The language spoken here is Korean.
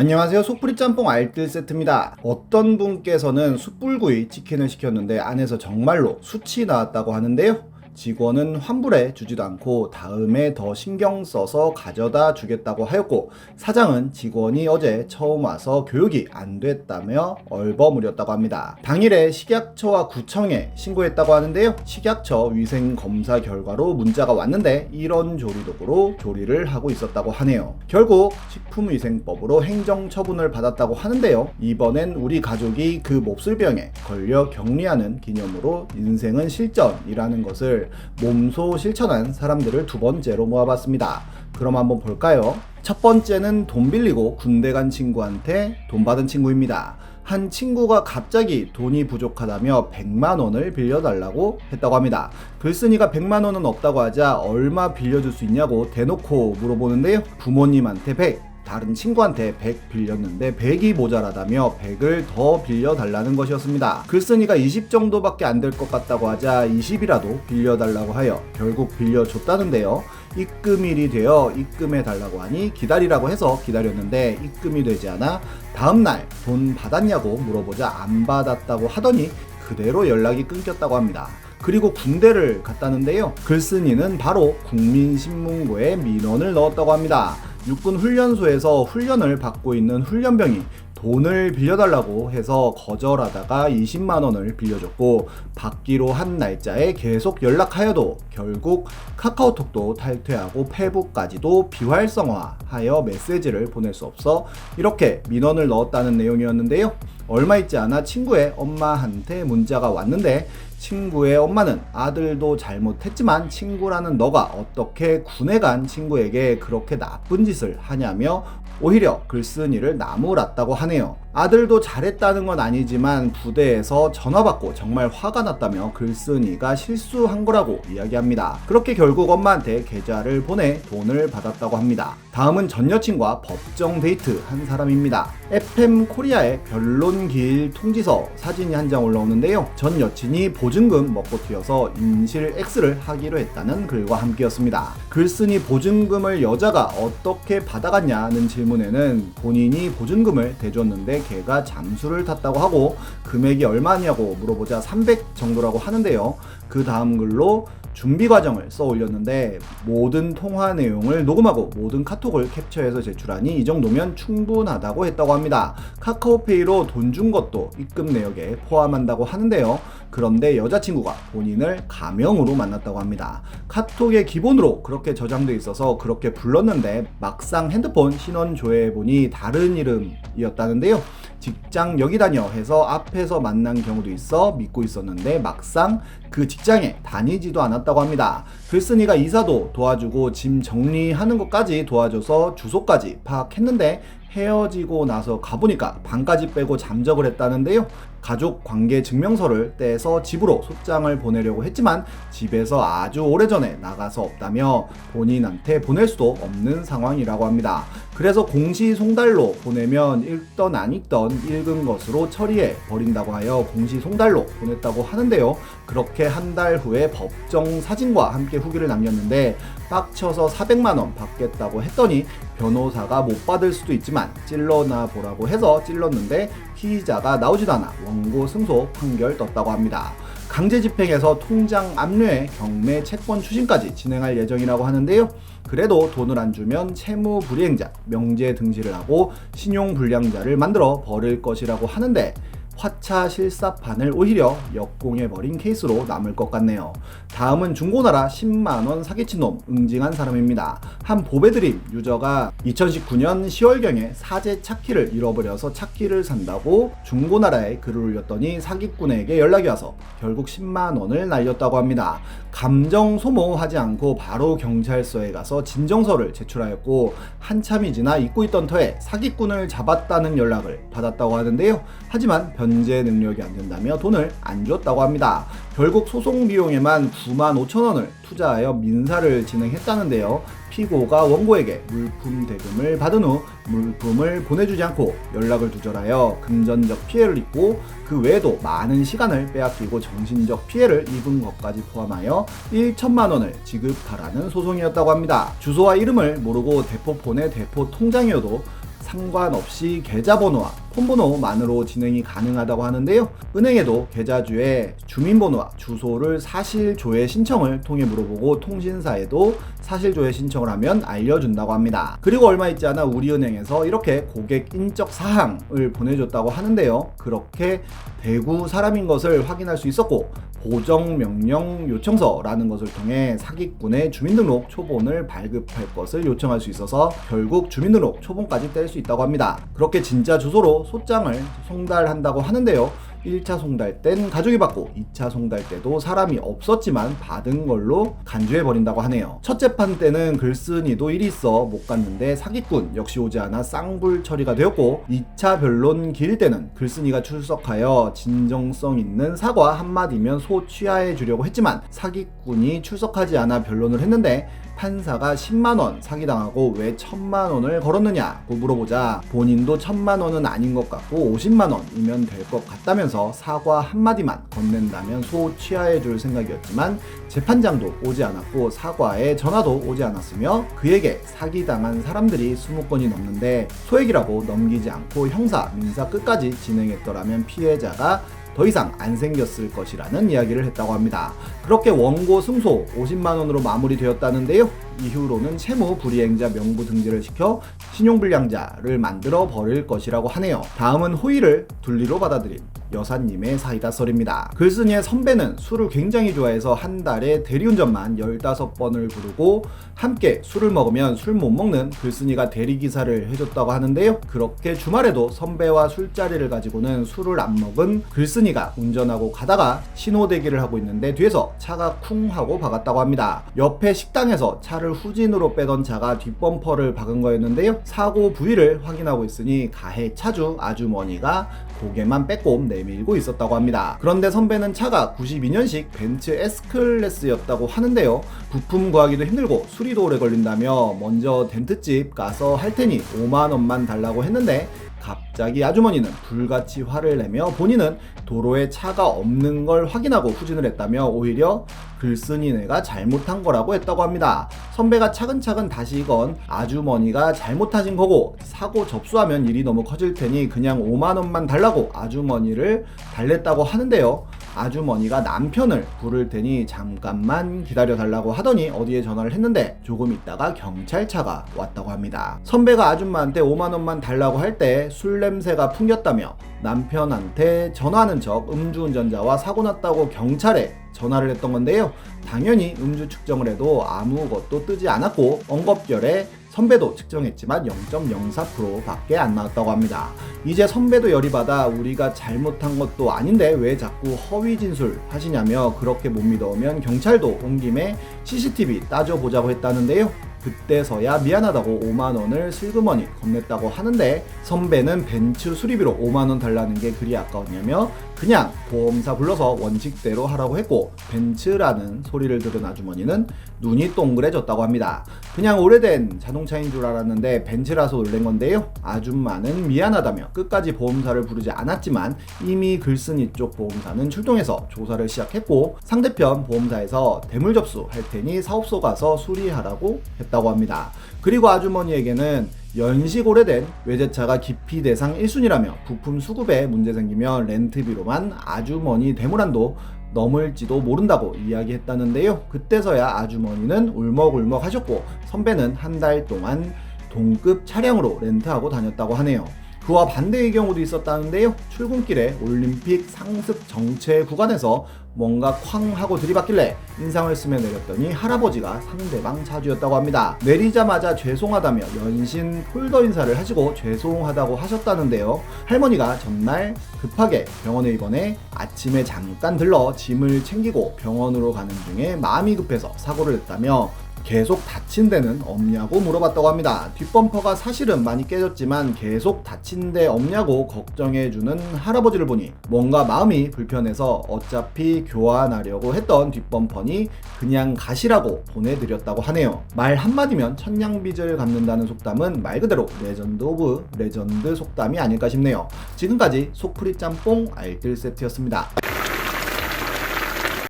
안녕하세요. 속풀이 짬뽕 알뜰 세트입니다. 어떤 분께서는 숯불구이 치킨을 시켰는데 안에서 정말로 숯이 나왔다고 하는데요. 직원은 환불해 주지도 않고 다음에 더 신경 써서 가져다 주겠다고 하였고 사장은 직원이 어제 처음 와서 교육이 안 됐다며 얼버무렸다고 합니다. 당일에 식약처와 구청에 신고했다고 하는데요. 식약처 위생 검사 결과로 문자가 왔는데 이런 조리도구로 조리를 하고 있었다고 하네요. 결국 식품위생법으로 행정 처분을 받았다고 하는데요. 이번엔 우리 가족이 그 몹쓸 병에 걸려 격리하는 기념으로 인생은 실전이라는 것을 몸소 실천한 사람들을 두 번째로 모아봤습니다. 그럼 한번 볼까요? 첫 번째는 돈 빌리고 군대 간 친구한테 돈 받은 친구입니다. 한 친구가 갑자기 돈이 부족하다며 100만 원을 빌려달라고 했다고 합니다. 글쓴이가 100만 원은 없다고 하자 얼마 빌려줄 수 있냐고 대놓고 물어보는데요. 부모님한테 100, 다른 친구한테 100 빌렸는데 100이 모자라다며 100을 더 빌려달라는 것이었습니다. 글쓴이가 20 정도밖에 안 될 것 같다고 하자 20이라도 빌려달라고 하여 결국 빌려줬다는데요. 입금일이 되어 입금해 달라고 하니 기다리라고 해서 기다렸는데 입금이 되지 않아 다음날 돈 받았냐고 물어보자 안 받았다고 하더니 그대로 연락이 끊겼다고 합니다. 그리고 군대를 갔다는데요. 글쓴이는 바로 국민신문고에 민원을 넣었다고 합니다. 육군 훈련소에서 훈련을 받고 있는 훈련병이 돈을 빌려달라고 해서 거절하다가 20만 원을 빌려줬고 받기로 한 날짜에 계속 연락하여도 결국 카카오톡도 탈퇴하고 페북까지도 비활성화하여 메시지를 보낼 수 없어 이렇게 민원을 넣었다는 내용이었는데요. 얼마 있지 않아 친구의 엄마한테 문자가 왔는데 친구의 엄마는 아들도 잘못했지만 친구라는 너가 어떻게 군에 간 친구에게 그렇게 나쁜 짓을 하냐며 오히려 글쓴이를 나무랐다고 하네요. 아들도 잘했다는 건 아니지만 부대에서 전화 받고 정말 화가 났다며 글쓴이가 실수한 거라고 이야기합니다. 그렇게 결국 엄마한테 계좌를 보내 돈을 받았다고 합니다. 다음은 전 여친과 법정 데이트 한 사람입니다. FM 코리아의 변론기일 통지서 사진이 한 장 올라오는데요. 전 여친이 보증금 먹고 튀어서 인실 X를 하기로 했다는 글과 함께였습니다. 글쓴이 보증금을 여자가 어떻게 받아갔냐는 질문에는 본인이 보증금을 대줬는데 걔가 잠수를 탔다고 하고 금액이 얼마냐고 물어보자 300 정도라고 하는데요. 그 다음 글로 준비 과정을 써 올렸는데 모든 통화 내용을 녹음하고 모든 카톡을 캡처해서 제출하니 이 정도면 충분하다고 했다고 합니다. 카카오페이로 돈 준 것도 입금 내역에 포함한다고 하는데요. 그런데 여자친구가 본인을 가명으로 만났다고 합니다. 카톡의 기본으로 그렇게 저장돼 있어서 그렇게 불렀는데 막상 핸드폰 신원 조회해 보니 다른 이름이었다는데요. 직장 여기 다녀 해서 앞에서 만난 경우도 있어 믿고 있었는데 막상 그 직장에 다니지도 않았다고 합니다. 글쓴이가 이사도 도와주고 짐 정리하는 것까지 도와줘서 주소까지 파악했는데 헤어지고 나서 가보니까 방까지 빼고 잠적을 했다는데요. 가족 관계 증명서를 떼서 집으로 소장을 보내려고 했지만 집에서 아주 오래전에 나가서 없다며 본인한테 보낼 수도 없는 상황이라고 합니다. 그래서 공시 송달로 보내면 읽던 안 읽던 읽은 것으로 처리해 버린다고 하여 공시 송달로 보냈다고 하는데요. 그렇게 한 달 후에 법정 사진과 함께 후기를 남겼는데 빡쳐서 400만 원 받겠다고 했더니 변호사가 못 받을 수도 있지만 찔러나 보라고 해서 찔렀는데 피의자가 나오지도 않아 원고 승소 판결 떴다고 합니다. 강제 집행에서 통장 압류에 경매 채권 추진까지 진행할 예정이라고 하는데요. 그래도 돈을 안 주면 채무 불이행자, 명제 등실을 하고 신용 불량자를 만들어 버릴 것이라고 하는데 화차 실사판을 오히려 역공해버린 케이스로 남을 것 같네요. 다음은 중고나라 10만원 사기친 놈 응징한 사람입니다. 한 보배드림 유저가 2019년 10월경에 사제 차키를 잃어버려서 차키를 산다고 중고나라에 글을 올렸더니 사기꾼에게 연락이 와서 결국 10만원을 날렸다고 합니다. 감정 소모하지 않고 바로 경찰서에 가서 진정서를 제출하였고 한참이 지나 잊고 있던 터에 사기꾼을 잡았다는 연락을 받았다고 하는데요. 하지만 변제 능력이 안 된다며 돈을 안 줬다고 합니다. 결국 소송 비용에만 9만 5천 원을 투자하여 민사를 진행했다는데요. 피고가 원고에게 물품 대금을 받은 후 물품을 보내주지 않고 연락을 두절하여 금전적 피해를 입고 그 외에도 많은 시간을 빼앗기고 정신적 피해를 입은 것까지 포함하여 1천만 원을 지급하라는 소송이었다고 합니다. 주소와 이름을 모르고 대포폰의 대포 통장이어도 상관없이 계좌번호와 폰번호만으로 진행이 가능하다고 하는데요. 은행에도 계좌주의 주민번호와 주소를 사실조회 신청을 통해 물어보고 통신사에도 사실조회 신청을 하면 알려준다고 합니다. 그리고 얼마 있지 않아 우리은행에서 이렇게 고객 인적 사항을 보내줬다고 하는데요. 그렇게 대구 사람인 것을 확인할 수 있었고 보정명령 요청서라는 것을 통해 사기꾼의 주민등록 초본을 발급할 것을 요청할 수 있어서 결국 주민등록 초본까지 뗄 수 있다고 합니다. 그렇게 진짜 주소로 소장을 송달한다고 하는데요. 1차 송달 땐 가족이 받고 2차 송달 때도 사람이 없었지만 받은 걸로 간주해 버린다고 하네요. 첫째 판 때는 글쓴이도 일이 있어 못 갔는데 사기꾼 역시 오지 않아 쌍불 처리가 되었고 2차 변론 길 때는 글쓴이가 출석하여 진정성 있는 사과 한마디면 소 취하해 주려고 했지만 사기꾼이 출석하지 않아 변론을 했는데 판사가 10만원 사기당하고 왜 1000만원을 걸었느냐고 물어보자. 본인도 1000만원은 아닌 것 같고 50만원이면 될 것 같다면서 사과 한마디만 건넨다면 소 취하해 줄 생각이었지만 재판장도 오지 않았고 사과에 전화도 오지 않았으며 그에게 사기당한 사람들이 20건이 넘는데 소액이라고 넘기지 않고 형사, 민사 끝까지 진행했더라면 피해자가 더 이상 안 생겼을 것이라는 이야기를 했다고 합니다. 그렇게 원고 승소 50만 원으로 마무리되었다는데요. 이후로는 채무 불이행자 명부 등재를 시켜 신용불량자를 만들어 버릴 것이라고 하네요. 다음은 호의를 둘리로 받아들인 여사님의 사이다 썰입니다. 글쓴이의 선배는 술을 굉장히 좋아해서 한 달에 대리운전만 15번을 부르고 함께 술을 먹으면 술 못 먹는 글쓴이가 대리기사를 해줬다고 하는데요. 그렇게 주말에도 선배와 술자리를 가지고는 술을 안 먹은 글쓴이가 운전하고 가다가 신호대기를 하고 있는데 뒤에서 차가 쿵 하고 박았다고 합니다. 옆에 식당에서 차를 후진으로 빼던 차가 뒷범퍼를 박은 거였는데요. 사고 부위를 확인하고 있으니 가해 차주 아주머니가 고개만 빼꼼 내 밀고 있었다고 합니다. 그런데 선배는 차가 92년식 벤츠 S클래스였다고 하는데요. 부품 구하기도 힘들고 수리도 오래 걸린다며 먼저 덴트집 가서 할 테니 5만 원만 달라고 했는데 갑자기 아주머니는 불같이 화를 내며 본인은 도로에 차가 없는 걸 확인하고 후진을 했다며 오히려 글쓴이네가 잘못한 거라고 했다고 합니다. 선배가 차근차근 다시건 아주머니가 잘못하신 거고 사고 접수하면 일이 너무 커질 테니 그냥 5만 원만 달라고 아주머니를 달랬다고 하는데요. 아주머니가 남편을 부를 테니 잠깐만 기다려 달라고 하더니 어디에 전화를 했는데 조금 있다가 경찰차가 왔다고 합니다. 선배가 아줌마한테 5만 원만 달라고 할 때 술 냄새가 풍겼다며 남편한테 전화하는 척 음주운전자와 사고 났다고 경찰에 전화를 했던 건데요. 당연히 음주 측정을 해도 아무것도 뜨지 않았고 언급결에 선배도 측정했지만 0.04% 밖에 안 나왔다고 합니다. 이제 선배도 열이 받아 우리가 잘못한 것도 아닌데 왜 자꾸 허위 진술 하시냐며 그렇게 못 믿어오면 경찰도 온 김에 CCTV 따져보자고 했다는데요. 그때서야 미안하다고 5만 원을 슬그머니 건넸다고 하는데 선배는 벤츠 수리비로 5만 원 달라는 게 그리 아까웠냐며 그냥 보험사 불러서 원칙대로 하라고 했고 벤츠라는 소리를 들은 아주머니는 눈이 동그래졌다고 합니다. 그냥 오래된 자동차인 줄 알았는데 벤츠라서 놀란 건데요. 아줌마는 미안하다며 끝까지 보험사를 부르지 않았지만 이미 글쓴이 쪽 보험사는 출동해서 조사를 시작했고 상대편 보험사에서 대물 접수할 테니 사업소 가서 수리하라고 했다고 합니다. 그리고 아주머니에게는 연식 오래된 외제차가 기피 대상 1순위라며 부품 수급에 문제 생기면 렌트비로만 아주머니 대물한도 넘을지도 모른다고 이야기했다는데요. 그때서야 아주머니는 울먹울먹 하셨고 선배는 한 달 동안 동급 차량으로 렌트하고 다녔다고 하네요. 그와 반대의 경우도 있었다는데요. 출근길에 올림픽 상습 정체 구간에서 뭔가 쾅 하고 들이받길래 인상을 쓰며 내렸더니 할아버지가 상대방 차주였다고 합니다. 내리자마자 죄송하다며 연신 폴더 인사를 하시고 죄송하다고 하셨다는데요. 할머니가 전날 급하게 병원에 입원해 아침에 잠깐 들러 짐을 챙기고 병원으로 가는 중에 마음이 급해서 사고를 냈다며 계속 다친 데는 없냐고 물어봤다고 합니다. 뒷범퍼가 사실은 많이 깨졌지만 계속 다친 데 없냐고 걱정해주는 할아버지를 보니 뭔가 마음이 불편해서 어차피 교환하려고 했던 뒷범퍼니 그냥 가시라고 보내드렸다고 하네요. 말 한마디면 천냥빚을 갚는다는 속담은 말 그대로 레전드 오브 레전드 속담이 아닐까 싶네요. 지금까지 속풀이 짬뽕 알뜰 세트였습니다.